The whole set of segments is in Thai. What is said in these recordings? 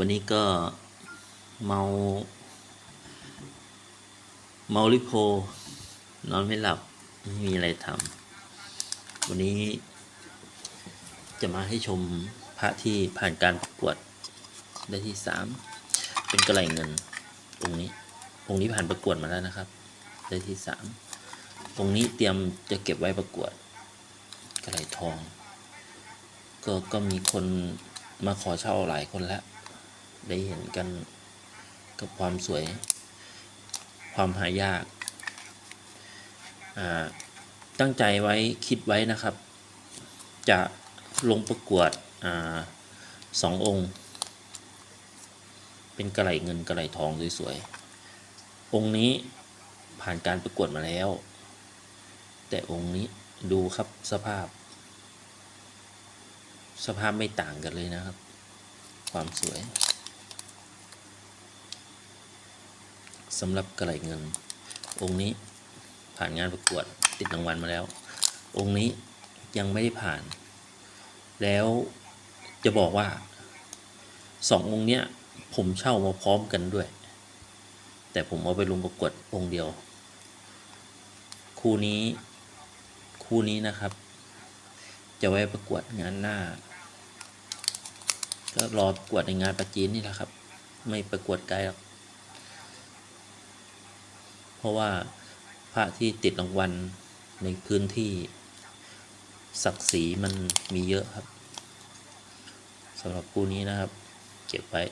วันนี้ก็เมาเมาลิโพ นอนไม่หลับ ไม่มีอะไรทำวันนี้จะมาให้ชมพระที่ผ่านการประกวดได้ที่สามเป็นกระไหลเงินองค์นี้องค์นี้ผ่านประกวดมาแล้วนะครับ ได้ที่สามองค์นี้เตรียมจะเก็บไว้ประกวดกระไหลทอง ก็ก็มีคนมาขอเช่าหลายคนแล้ว ได้เห็นกันกับความสวย ความหายากาตั้งใจไว้คิดไว้นะครับ จะลงประกวดอสององค์ เป็นกระไหลเงินกระไหลทองสวยๆ องค์นี้ผ่านการประกวดมาแล้ว แต่องค์นี้ดูครับสภาพ สภาพไม่ต่างกันเลยนะครับ ความสวย สำหรับกระไหลเงิน องค์นี้ผ่านงานประกวดติดรางวัลมาแล้ว องค์นี้ยังไม่ได้ผ่าน แล้วจะบอกว่าสององค์เนี้ยผมเช่ามาพร้อมกันด้วย แต่ผมเอาไปลงประกวดองค์เดียว คู่นี้คู่นี้นะครับ จะไว้ประกวดงานหน้า ก็รอประกวดในงานประจีนนี่แหละครับ ไม่ประกวดไกลหรอก ราะว่าพระที่ติดรางวัลในพื้นที่ศักดิ์ศรีมันมีเยอะครับสำหรับคู่นี้นะครับ เก็บไว้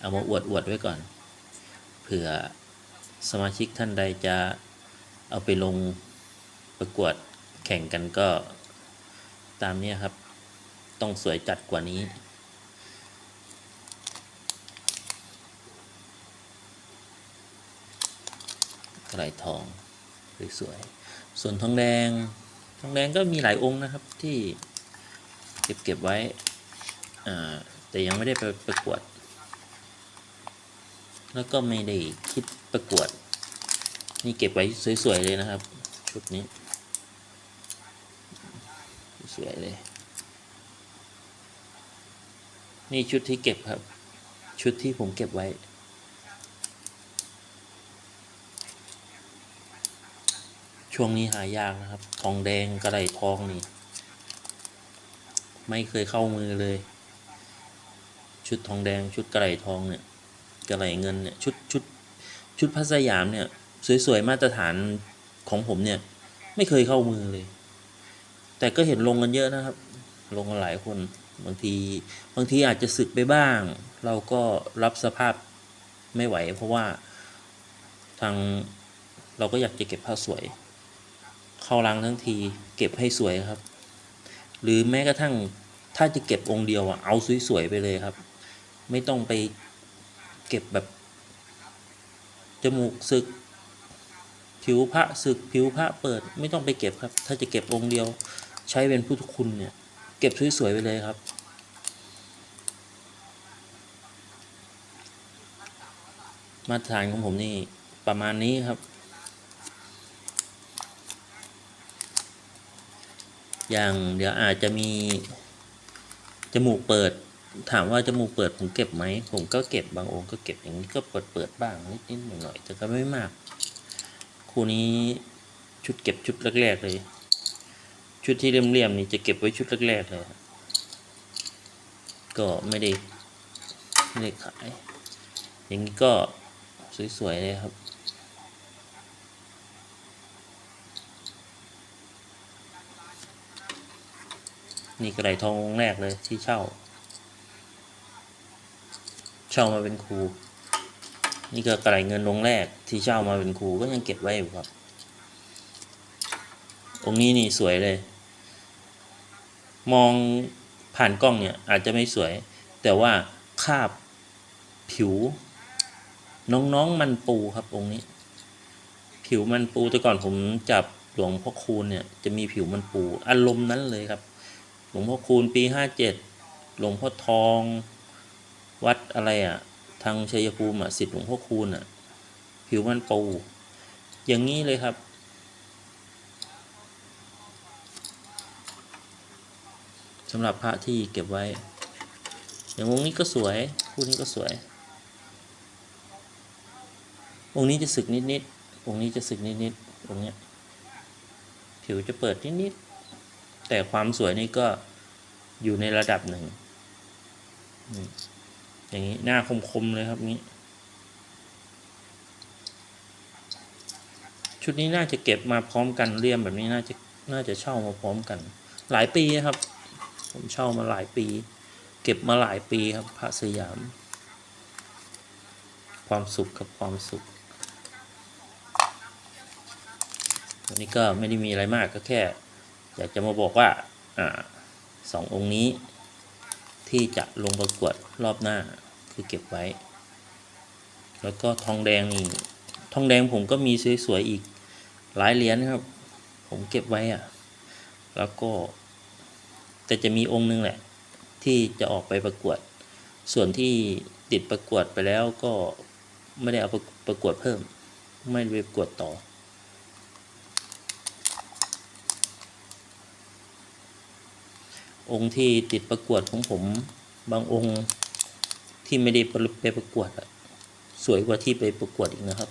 เอามาอวดอวดไว้ก่อน เผื่อสมาชิกท่านใดจะเอาไปลงประกวดแข่งกันก็ตามนี้ครับ ต้องสวยจัดกว่านี้ กระไหลทองสวยๆส่วนทองแดง ทองแดงก็มีหลายองค์นะครับที่เก็บเก็บไว้อ่าแต่ยังไม่ได้ไปประกวด แล้วก็ไม่ได้คิดประกวด นี่เก็บไว้สวยๆเลยนะครับ ชุดนี้ สวยเลย นี่ชุดที่เก็บครับ ชุดที่ผมเก็บไว้ ช่วงนี้หายากนะครับ ทองแดงกระไหลทองนี่ ไม่เคยเข้ามือเลย ชุดทองแดงชุดกระไหลทองเนี่ยกระไหลเงินเนี่ยชุดชุดชุดพัสยามเนี่ย สวยๆมาตรฐานของผมเนี่ย ไม่เคยเข้ามือเลย แต่ก็เห็นลงกันเยอะนะครับ ลงกันหลายคนบางทีบางทีอาจจะสึกไปบ้าง เราก็รับสภาพไม่ไหว เพราะว่าทางเราก็อยากจะเก็บผ้าสวย เข้ารังทั้งที เก็บให้สวยครับ หรือแม้กระทั่งถ้าจะเก็บองค์เดียวอะเอาสวยๆไปเลยครับ ไม่ต้องไปเก็บแบบจมูกสึก ผิวพระสึกผิวพระเปิด ไม่ต้องไปเก็บครับ ถ้าจะเก็บองค์เดียว ใช้เป็นพุทธคุณเนี่ย เก็บสวยๆไปเลยครับมาตรฐานของผมนี่ประมาณนี้ครับ อย่างเดี๋ยวอาจจะมีจมูกเปิด ถามว่าจมูกเปิดผมเก็บไหมผมก็เก็บบางองค์ก็เก็บอย่างนี้ก็เปิดเปิดบ้างนิดๆหน่อยๆแต่ก็ไม่มาก คู่นี้ชุดเก็บชุดแรกๆเลย ชุดที่เรียมๆนี่จะเก็บไว้ชุดแรกๆเลยก็ไม่ได้ไม่ได้ขาย อย่างนี้ก็สวยๆเลยครับ นี่กระไดทององค์แรกเลยที่เช่า เช่ามาเป็นครู นี่ก็กระไดเงินองค์แรกที่เช่ามาเป็นครูก็ยังเก็บไว้อยู่ครับ องค์นี้นี่สวยเลย มองผ่านกล้องเนี่ยอาจจะไม่สวย แต่ว่าคาบผิว น้องๆมันปูครับองค์นี้ ผิวมันปูแต่ก่อนผมจับหลวงพ่อคูณเนี่ยจะมีผิวมันปูอารมณ์นั้นเลยครับ หลวงพ่อคูณปีห้าเจ็ดหลวงพ่อทอง วัดอะไรอะ่ะ ทางชัยภูมิอะสิทธิ์หลวงพ่อคูณอะ ผิวมันปู อย่างนี้เลยครับ สำหรับพระที่เก็บไว้ อย่างองค์นี้ก็สวย คู่นี้ก็สวย องค์นี้จะสึกนิดๆองค์นี้จะสึกนิดๆองค์เนี้ย ผิวจะเปิดนิดๆ แต่ความสวยนี่ก็อยู่ในระดับหนึ่ง อย่างนี้หน้าคมๆเลยครับนี้ ชุดนี้น่าจะเก็บมาพร้อมกันเรียมแบบนี้น่าจะน่าจะเช่ามาพร้อมกัน หลายปีครับ ผมเช่ามาหลายปี เก็บมาหลายปีครับพระสยาม ความสุขกับความสุขวันนี้ก็ไม่ได้มีอะไรมากก็แค่ อยากจะมาบอกว่าอสององค์นี้ที่จะลงประกวดรอบหน้าคือเก็บไว้ แล้วก็ทองแดงนี่ทองแดงผมก็มีสวยๆอีกหลายเหรียญครับ ผมเก็บไว้อะแล้วก็ แต่จะมีองค์นึงแหละ ที่จะออกไปประกวด ส่วนที่ติดประกวดไปแล้วก็ไม่ได้เอาประประกวดเพิ่ม ไม่ไปประกวดต่อ องค์ที่ติดประกวดของผม บางองค์ที่ไม่ได้ไปประกวดอะสวยกว่าที่ไปประกวดอีกนะครับ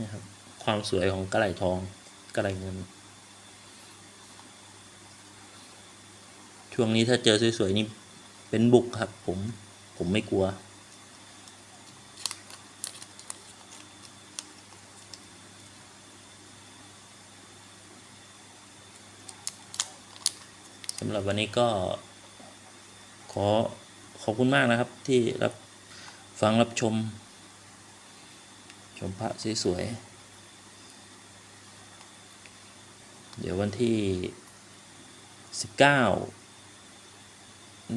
นะครับ ความสวยของกระไหลทองกระไหลเงิน ช่วงนี้ถ้าเจอสวยๆนี่เป็นบุกครับผมผมไม่กลัว สำหรับวันนี้ก็ ขอขอบคุณมากนะครับที่รับฟังรับชม ชมพระสวยๆเดี๋ยววันที่ 19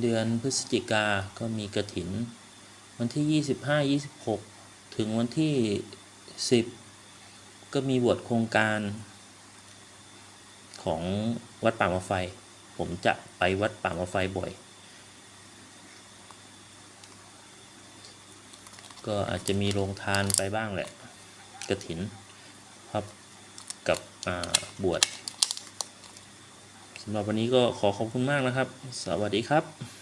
เดือนพฤศจิกาก็มีกระถิน วันที่ 25 26 ถึงวันที่ 10 ก็มีบวชโครงการของวัดป่ามาไฟ ผมจะไปวัดป่ามาไฟบ่อย ก็อาจจะมีโรงทานไปบ้างแหละกระถินครับกับบวชสำหรับวันนี้ก็ขอขอบคุณมากนะครับ สวัสดีครับ